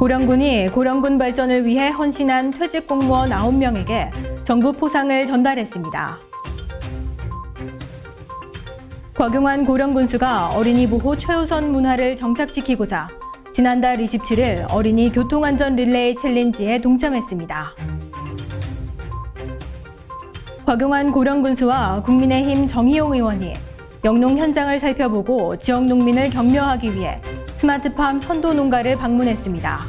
고령군이 고령군 발전을 위해 헌신한 퇴직 공무원 9명에게 정부 포상을 전달했습니다. 곽용환 고령군수가 어린이 보호 최우선 문화를 정착시키고자 지난달 27일 어린이 교통안전 릴레이 챌린지에 동참했습니다. 곽용환 고령군수와 국민의힘 정의용 의원이 영농 현장을 살펴보고 지역 농민을 격려하기 위해 스마트팜 선도 농가를 방문했습니다.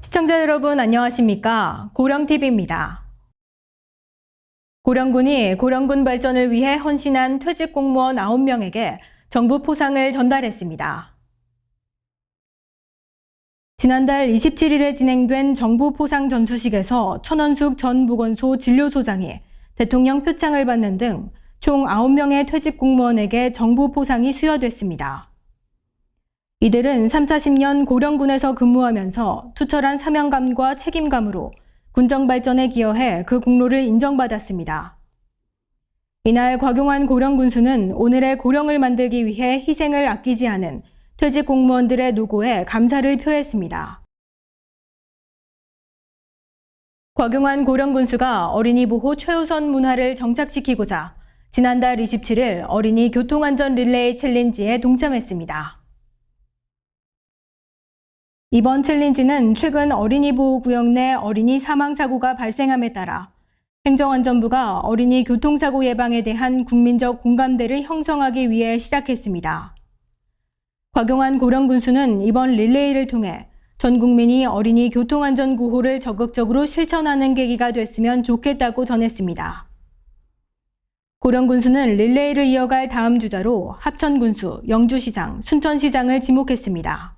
시청자 여러분 안녕하십니까? 고령TV입니다. 고령군이 고령군 발전을 위해 헌신한 퇴직 공무원 9명에게 정부 포상을 전달했습니다. 지난달 27일에 진행된 정부 포상 전수식에서 천원숙 전 보건소 진료소장이 대통령 표창을 받는 등 총 9명의 퇴직 공무원에게 정부 포상이 수여됐습니다. 이들은 3, 40년 고령군에서 근무하면서 투철한 사명감과 책임감으로 군정 발전에 기여해 그 공로를 인정받았습니다. 이날 곽용환 고령군수는 오늘의 고령을 만들기 위해 희생을 아끼지 않은 퇴직 공무원들의 노고에 감사를 표했습니다. 곽용환 고령군수가 어린이 보호 최우선 문화를 정착시키고자 지난달 27일 어린이 교통안전 릴레이 챌린지에 동참했습니다. 이번 챌린지는 최근 어린이 보호구역 내 어린이 사망사고가 발생함에 따라 행정안전부가 어린이 교통사고 예방에 대한 국민적 공감대를 형성하기 위해 시작했습니다. 곽용환 고령군수는 이번 릴레이를 통해 전 국민이 어린이 교통안전 구호를 적극적으로 실천하는 계기가 됐으면 좋겠다고 전했습니다. 고령 군수는 릴레이를 이어갈 다음 주자로 합천 군수, 영주시장, 순천시장을 지목했습니다.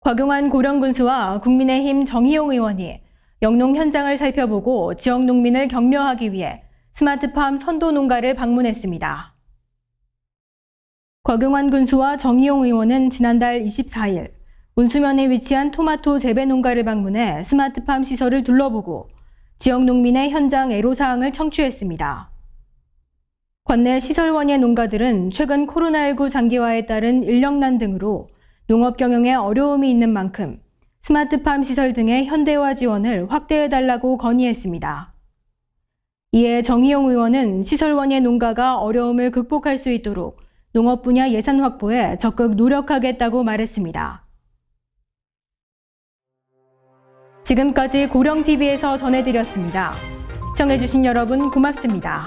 곽용환 고령 군수와 국민의힘 정의용 의원이 영농 현장을 살펴보고 지역 농민을 격려하기 위해 스마트팜 선도 농가를 방문했습니다. 곽용환 군수와 정의용 의원은 지난달 24일 운수면에 위치한 토마토 재배 농가를 방문해 스마트팜 시설을 둘러보고 지역 농민의 현장 애로사항을 청취했습니다. 관내 시설원의 농가들은 최근 코로나19 장기화에 따른 인력난 등으로 농업 경영에 어려움이 있는 만큼 스마트팜 시설 등의 현대화 지원을 확대해달라고 건의했습니다. 이에 정의용 의원은 시설원의 농가가 어려움을 극복할 수 있도록 농업 분야 예산 확보에 적극 노력하겠다고 말했습니다. 지금까지 고령TV에서 전해드렸습니다. 시청해주신 여러분 고맙습니다.